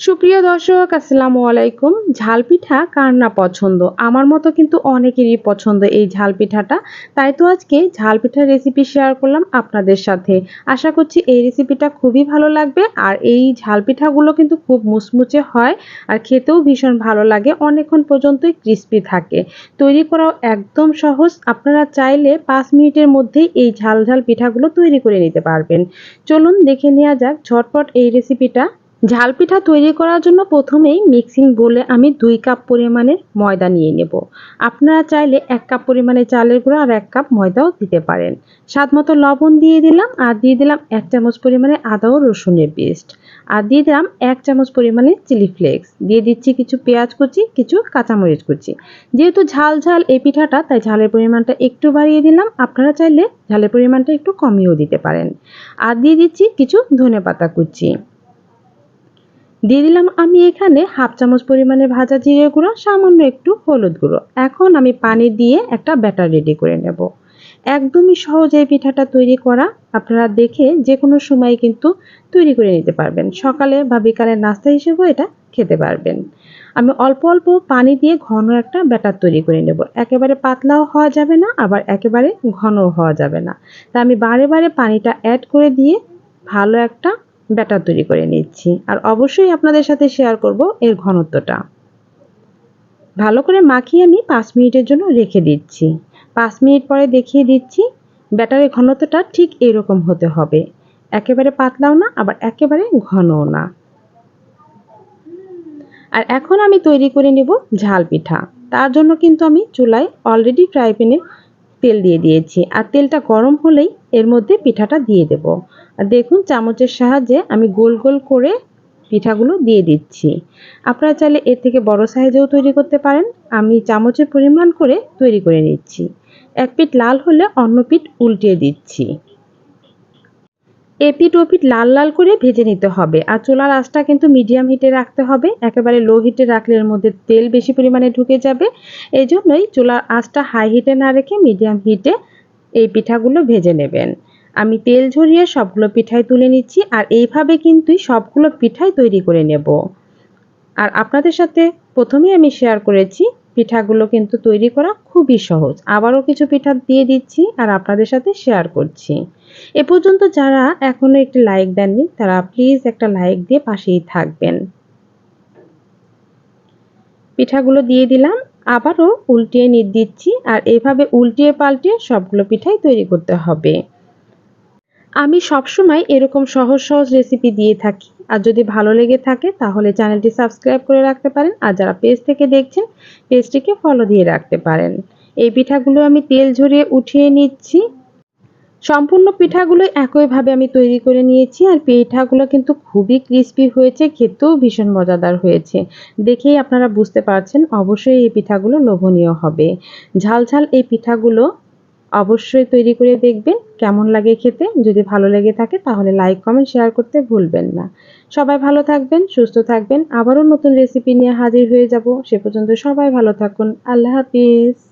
সুপ্রিয় দর্শক, আসসালামু আলাইকুম। ঝাল পিঠা কার না পছন্দ? আমার মতো কিন্তু অনেকেরই পছন্দ এই ঝাল পিঠাটা। তাই তো আজকে ঝাল পিঠার রেসিপি শেয়ার করলাম আপনাদের সাথে। আশা করছি এই রেসিপিটা খুবই ভালো লাগবে আর এই ঝাল পিঠাগুলো কিন্তু খুব মুচমুচে হয় আর খেতেও ভীষণ ভালো লাগে। অনেকক্ষণ পর্যন্তই ক্রিস্পি থাকে। তৈরি করাও একদম সহজ। আপনারা চাইলে পাঁচ মিনিটের মধ্যেই এই ঝাল ঝাল পিঠাগুলো তৈরি করে নিতে পারবেন। চলুন দেখে নেওয়া যাক ঝটপট এই রেসিপিটা ঝাল পিঠা তৈরি করার জন্য প্রথমেই মিক্সিং বলে আমি দুই কাপ পরিমাণের ময়দা নিয়ে নেব। আপনারা চাইলে এক কাপ পরিমাণে চালের গুঁড়ো আর এক কাপ ময়দাও দিতে পারেন। স্বাদ মতো লবণ দিয়ে দিলাম আর দিয়ে দিলাম এক চামচ পরিমাণে আদা ও রসুনের পেস্ট। আর দিয়ে দিলাম এক চামচ পরিমাণে চিলি ফ্লেক্স দিয়ে দিচ্ছি কিছু পেঁয়াজ কুচি, কিছু কাঁচামরিচ কুচি। যেহেতু ঝাল ঝাল এই পিঠাটা, তাই ঝালের পরিমাণটা একটু বাড়িয়ে দিলাম। আপনারা চাইলে ঝালের পরিমাণটা একটু কমিয়েও দিতে পারেন। আর দিয়ে দিচ্ছি কিছু ধনে পাতা কুচি। দিয়ে দিলাম আমি এখানে হাফ চামচ পরিমাণে ভাজা জিরে গুঁড়ো, সামান্য একটু হলুদ গুঁড়ো। এখন আমি পানি দিয়ে একটা ব্যাটার রেডি করে নেব। একদমই সহজ এই পিঠাটা তৈরি করা আপনারা দেখে যে কোনো সময় কিন্তু তৈরি করে নিতে পারবেন। সকালে বা বিকালে নাস্তা হিসেবেও এটা খেতে পারবেন। আমি অল্প অল্প পানি দিয়ে ঘন একটা ব্যাটার তৈরি করে নেব। একেবারে পাতলাও হওয়া যাবে না, আবার একেবারে ঘনও হওয়া যাবে না। তা আমি বারে বারে পানিটা অ্যাড করে দিয়ে ভালো একটা ব্যাটার তৈরি করে নিচ্ছি। আর অবশ্যই আপনাদের সাথে শেয়ার করব এর ঘনত্বটা। ভালো করে মাখিয়ে আমি পাঁচ মিনিটের জন্য রেখে দিচ্ছি। পাঁচ মিনিট পরে দেখিয়ে দিচ্ছি ব্যাটারের ঘনত্বটা ঠিক এরকম হতে হবে। একেবারে পাতলাও না, আবার একেবারে ঘনও না। আর এখন আমি তৈরি করে নেব ঝাল পিঠা। তার জন্য কিন্তু আমি চুলায় অলরেডি ফ্রাই প্যানে তেল দিয়ে দিয়েছি। আর তেলটা গরম হলেই এর মধ্যে পিঠাটা দিয়ে দেব। আর দেখুন চামচের সাহায্যে আমি গোল গোল করে পিঠাগুলো দিয়ে দিচ্ছি। আপনারা চাইলে এর থেকে বড় সাইজেও তৈরি করতে পারেন। আমি চামচের পরিমাণ করে তৈরি করে নিচ্ছি। এক পিঠ লাল হলে অন্য পিঠ উল্টিয়ে দিচ্ছি। এপিট ওপিট লাল লাল করে ভেজে নিতে হবে। আর চুলার আঁচটা কিন্তু মিডিয়াম হিটে রাখতে হবে। একেবারে লো হিটে রাখলে এর মধ্যে তেল বেশি পরিমাণে ঢুকে যাবে। এই জন্যই চুলার আঁচটা হাই হিটে না রেখে মিডিয়াম হিটে এই পিঠাগুলো ভেজে নেবেন। আমি তেল ঝরিয়ে সবগুলো পিঠাই তুলে নিচ্ছি আর এইভাবে কিন্তু সবগুলো পিঠাই তৈরি করে নেব। আর আপনাদের সাথে প্রথমেই আমি শেয়ার করেছি, পিঠাগুলো কিন্তু তৈরি করা খুবই সহজ। আবারও কিছু পিঠা দিয়ে দিচ্ছি আর আপনাদের সাথে শেয়ার করছি। এ পর্যন্ত যারা এখনও একটি লাইক দেননি, তারা প্লিজ একটা লাইক দিয়ে পাশেই থাকবেন। পিঠাগুলো দিয়ে দিলাম, আবারও উল্টিয়ে নিয়ে দিচ্ছি আর এভাবে উল্টিয়ে পাল্টিয়ে সবগুলো পিঠাই তৈরি করতে হবে। আমি সবসময় এরকম সহজ সহজ রেসিপি দিয়ে থাকি। আর যদি ভালো লেগে থাকে, তাহলে চ্যানেলটি সাবস্ক্রাইব করে রাখতে পারেন। আর যারা পেজ থেকে দেখছেন পেজটিকে ফলো দিয়ে রাখতে পারেন। এই পিঠাগুলো আমি তেল ঝরিয়ে উঠিয়ে নিচ্ছি। সম্পূর্ণ পিঠাগুলো একইভাবে আমি তৈরি করে নিয়েছি। আর পিঠাগুলো কিন্তু খুবই ক্রিস্পি হয়েছে, খেতেও ভীষণ মজাদার হয়েছে। দেখেই আপনারা বুঝতে পারছেন, অবশ্যই এই পিঠাগুলো লোভনীয় হবে। ঝাল ঝাল এই পিঠাগুলো অবশ্যই তৈরি করে দেখবেন, কেমন লাগে খেতে। যদি ভালো লেগে থাকে তাহলে লাইক কমেন্ট শেয়ার করতে ভুলবেন না। সবাই ভালো থাকবেন, সুস্থ থাকবেন। আবারও নতুন রেসিপি নিয়ে হাজির হয়ে যাব। সে পর্যন্ত সবাই ভালো থাকুন। আল্লাহ হাফিজ।